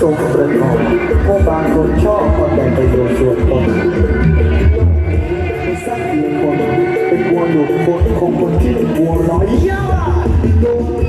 ทรงประกอบพวกบางคนชอบควาแต่งประโดนส่วนตนสร้างคนเป็นวัวหนุ่มคนของคนที่บัวน้อย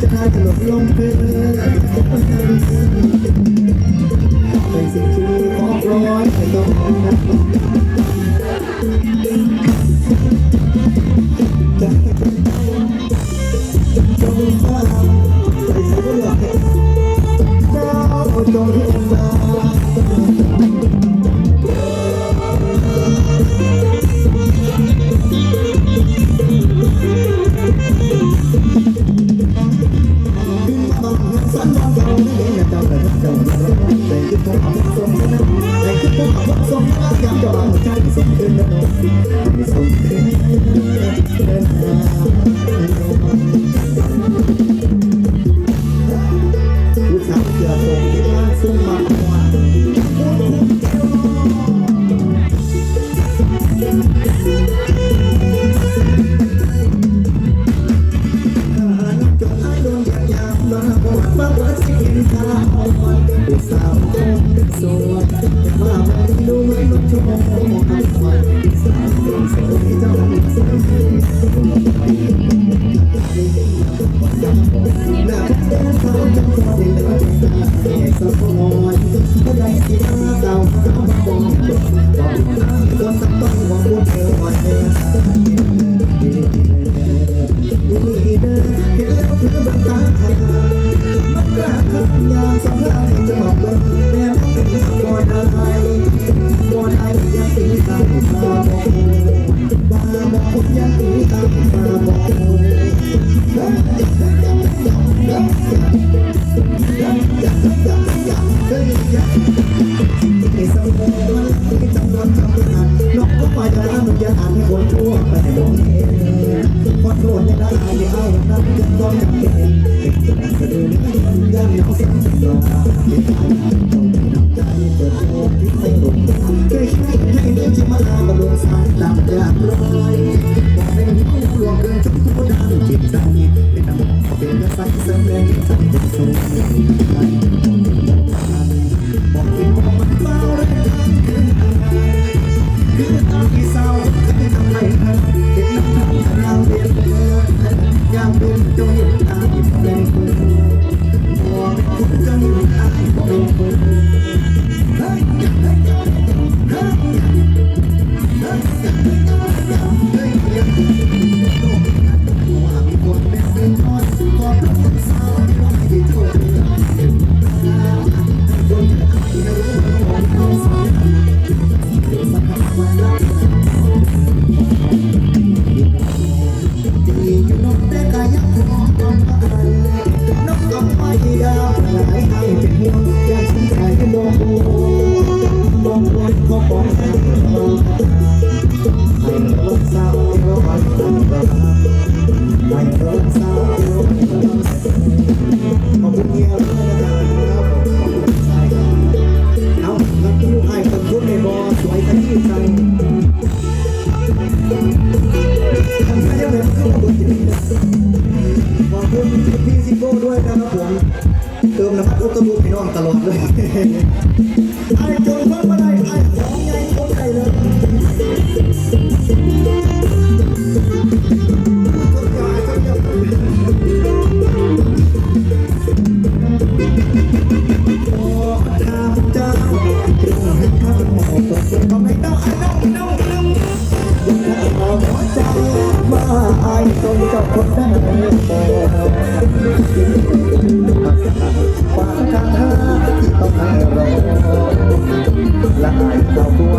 จะพาตลบลงเพื่อเป็นสิ่งที่ขอร้อยไม่ต้องนั Thank you. สะพอ ก็ไม่ต้องอนุ่งนุ่งนุ่งเอาหัวใจมาอายจนกับคนได้แต่ปากทางหาที่ต้องให้รอและอายเจ้ตัว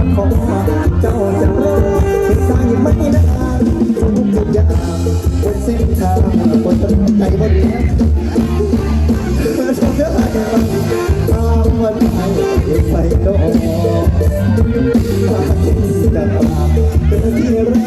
เจ้าจะรอที่ใจไม่นานทุกอย่างบนเส้นทางบนต้นใจบนเนี้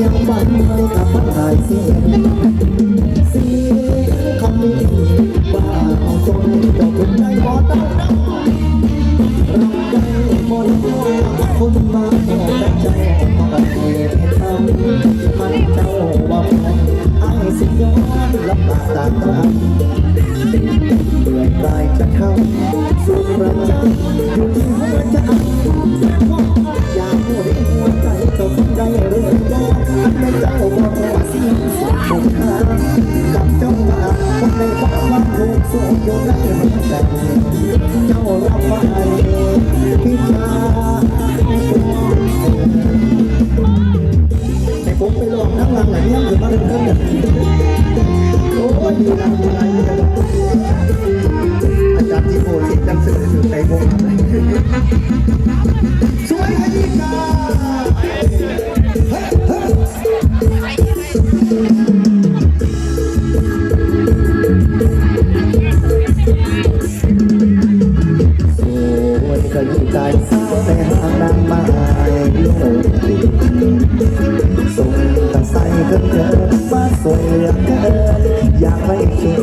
ชียงใหม่กับพัดถ่ายเสียงเสียงคำนี้บ้าเอาจนดอกคุณใจหมอเต้าน้ำรักใจหมดคนมาแต่ใจมาแต่ทำมันเจ้าว่าพอไอ้สิย้อนลำบากตาตาเบื่อใจจะเข้าสู่ประจันยุค สูงยกระนั่เจ้ารัไปพิชาแต่ผมไองทั้งหลังหลัอ้านเพื่อนโอ้ยดีนะดีอาจารย์ที่โพสิทธิ์จังสื่ออยู่ใจผมสวยขยี้า เธอมาสวยเหลือเกินอยากให้เห็น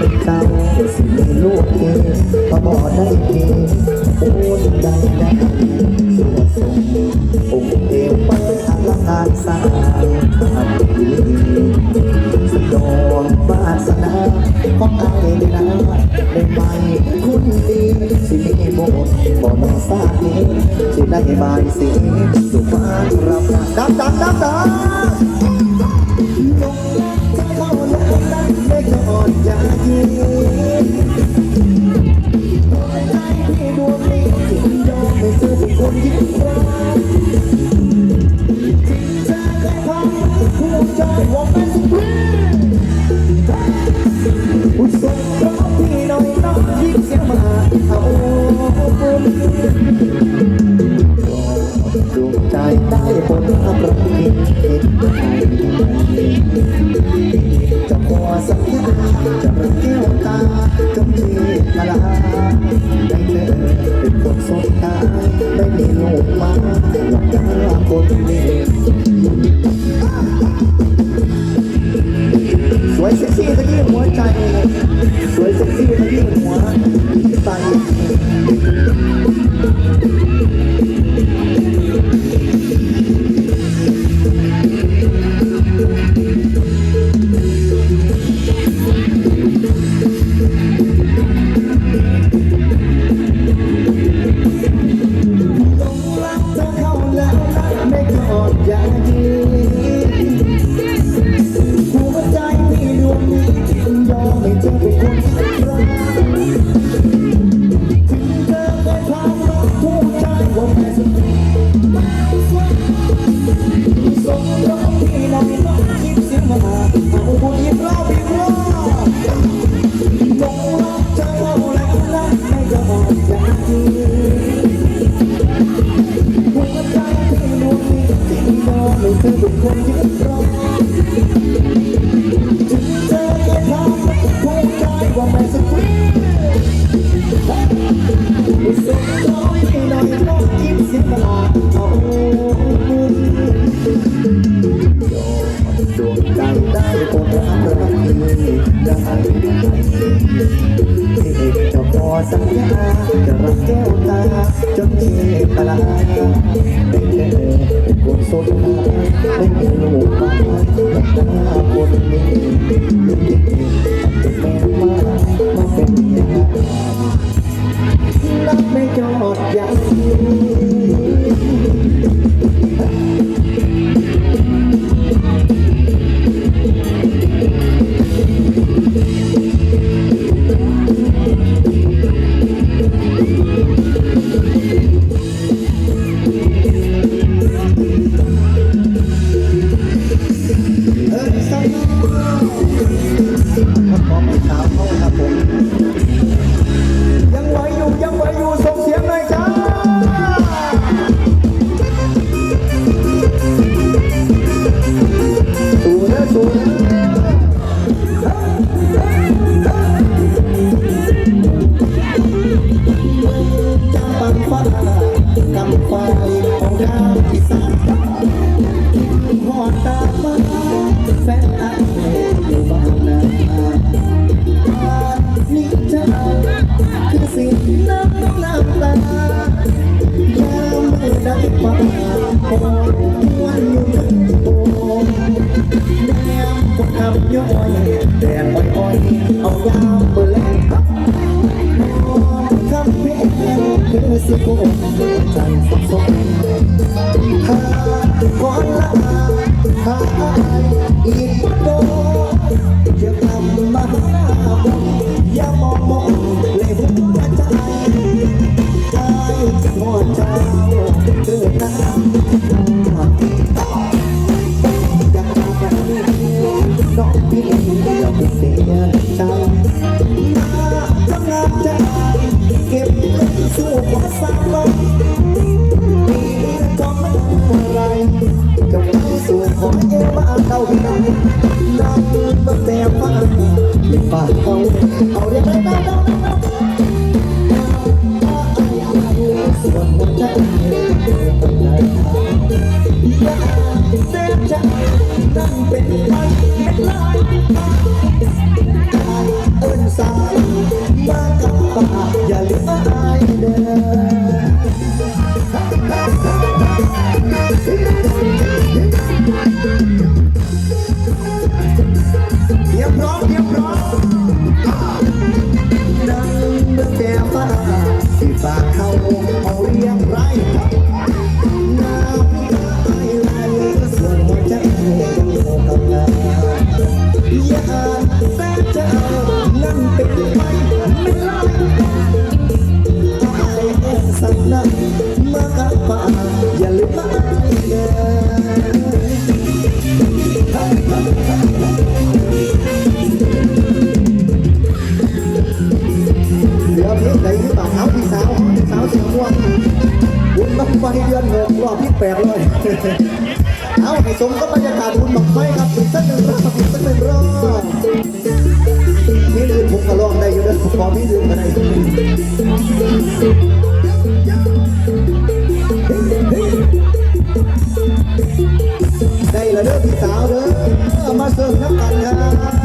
มันเขาสิลูกเธอพอบอกได้เองโอ้ได้ได้ สนาขอายได้นะได้ไปคุณดีสิมีดบสบ่นอสาดีสิได้บายสีสุภาพรับดับดับดับดับยกจะเข้าลงนั่ก่อนอย่ายืนใจที่ดวงนี้ยอมให้เธอเป็นคนยิ้มรักจริงจแค่ความรู้ใจวอกเป็นสุข ใจได้ผลที่ทำประเพณีจะพอสักยจะประเกี่ยตาจงจีตลาได้เธอเป็นคนสดตาได้มีลูมาหลับตาคนนีสวยเซ็กซี่ตะกี้หัวใจสวยเซ็กซี่ตะกี้หัวใจ ดยัง คนละอีกโด พี่สาวเด้อมาเสิร์ฟน้ำกันครับ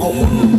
เอา